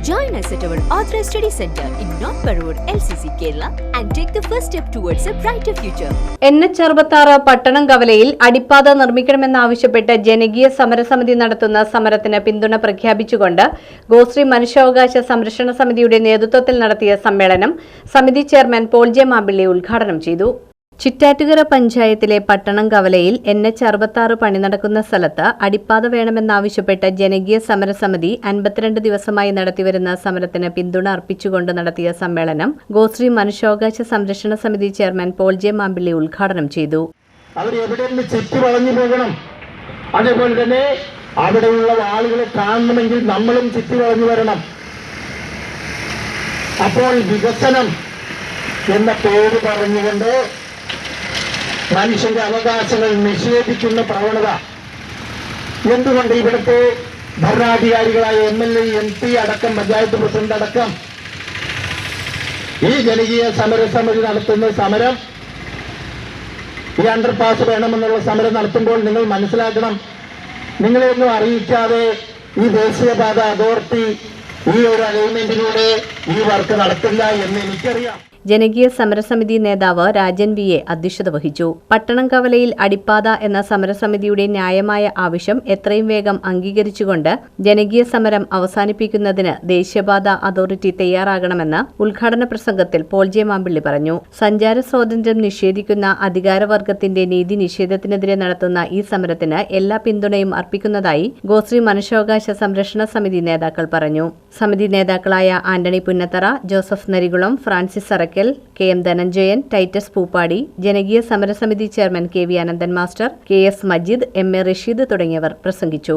Join us at our Authorized Study Center in North Parur, LCC, Kerala, and take the first step towards a brighter future. N H അറുപത്താറ് പട്ടണം കവലയിൽ അടിപ്പാത നിർമ്മിക്കണമെന്നാവശ്യപ്പെട്ട് ജനകീയ സമരസമിതി നടത്തുന്ന സമരത്തിന് പിന്തുണ പ്രഖ്യാപിച്ചുകൊണ്ട് ഗോശ്രീ മനുഷ്യാവകാശ സംരക്ഷണ സമിതിയുടെ നേതൃത്വത്തിൽ നടത്തിയ സമ്മേളനം സമിതി ചെയർമാൻ പോൾ ജെ മാമ്പിള്ളി ഉദ്ഘാടനം ചെയ്തു ചിറ്റാറ്റുകര പഞ്ചായത്തിലെ പട്ടണം കവലയിൽ എൻ എച്ച് അറുപത്താറ് പണി നടക്കുന്ന സ്ഥലത്ത് അടിപ്പാത വേണമെന്നാവശ്യപ്പെട്ട ജനകീയ സമരസമിതി അൻപത്തിരണ്ട് ദിവസമായി നടത്തിവരുന്ന സമരത്തിന് പിന്തുണ അർപ്പിച്ചുകൊണ്ട് നടത്തിയ സമ്മേളനം ഗോശ്രീ മനുഷ്യാവകാശ സംരക്ഷണ സമിതി ചെയർമാൻ പോൾ ജെ മാമ്പിള്ളി ഉദ്ഘാടനം ചെയ്തു. അതേപോലെ തന്നെ അവിടെയുള്ള ആളുകളെ കാണണമെങ്കിൽ നമ്മളും ചുറ്റി വളഞ്ഞു വരണം. അപ്പോൾ വികസനം എന്ന പേര് പറഞ്ഞുകൊണ്ട് മനുഷ്യന്റെ അവകാശങ്ങൾ നിഷേധിക്കുന്ന പ്രവണത. എന്തുകൊണ്ട് ഇവിടുത്തെ ഭരണാധികാരികളായ M L A M P അടക്കം പഞ്ചായത്ത് പ്രസിഡന്റ് അടക്കം ഈ ജനകീയ സമരസമിതി നടത്തുന്ന സമരം ഈ അണ്ടർപാസ് വേണമെന്നുള്ള സമരം നടത്തുമ്പോൾ നിങ്ങൾ മനസ്സിലാക്കണം. നിങ്ങളെയൊന്നും അറിയിക്കാതെ ഈ ദേശീയപാത അതോറിറ്റി ഈ ഒരു അലൈൻമെന്റിലൂടെ ഈ വർക്ക് നടത്തില്ല എന്ന് എനിക്കറിയാം. ജനകീയ സമരസമിതി നേതാവ് രാജൻ വി എ അധ്യക്ഷത വഹിച്ചു. പട്ടണം കവലയിൽ അടിപ്പാത എന്ന സമരസമിതിയുടെ ന്യായമായ ആവശ്യം എത്രയും വേഗം അംഗീകരിച്ചുകൊണ്ട് ജനകീയ സമരം അവസാനിപ്പിക്കുന്നതിന് ദേശീയപാത അതോറിറ്റി തയ്യാറാകണമെന്ന് ഉദ്ഘാടന പ്രസംഗത്തിൽ പോൾ ജെ മാമ്പിള്ളി പറഞ്ഞു. സഞ്ചാര സ്വാതന്ത്ര്യം നിഷേധിക്കുന്ന അധികാരവർഗത്തിന്റെ നീതി നിഷേധത്തിനെതിരെ നടത്തുന്ന ഈ സമരത്തിന് എല്ലാ പിന്തുണയും അർപ്പിക്കുന്നതായി ഗോശ്രീ മനുഷ്യാവകാശ സംരക്ഷണ സമിതി നേതാക്കൾ പറഞ്ഞു. സമിതി നേതാക്കളായ ആന്റണി പുന്നത്തറ ജോസഫ് നരികുളം ഫ്രാൻസിസ് അറക്കൽ കെ എം ധനഞ്ജയൻ ടൈറ്റസ് പൂപ്പാടി ജനകീയ സമരസമിതി chairman K V Ananthan master K S Majeed M A Rasheed തുടങ്ങിയവർ പ്രസംഗിച്ചു.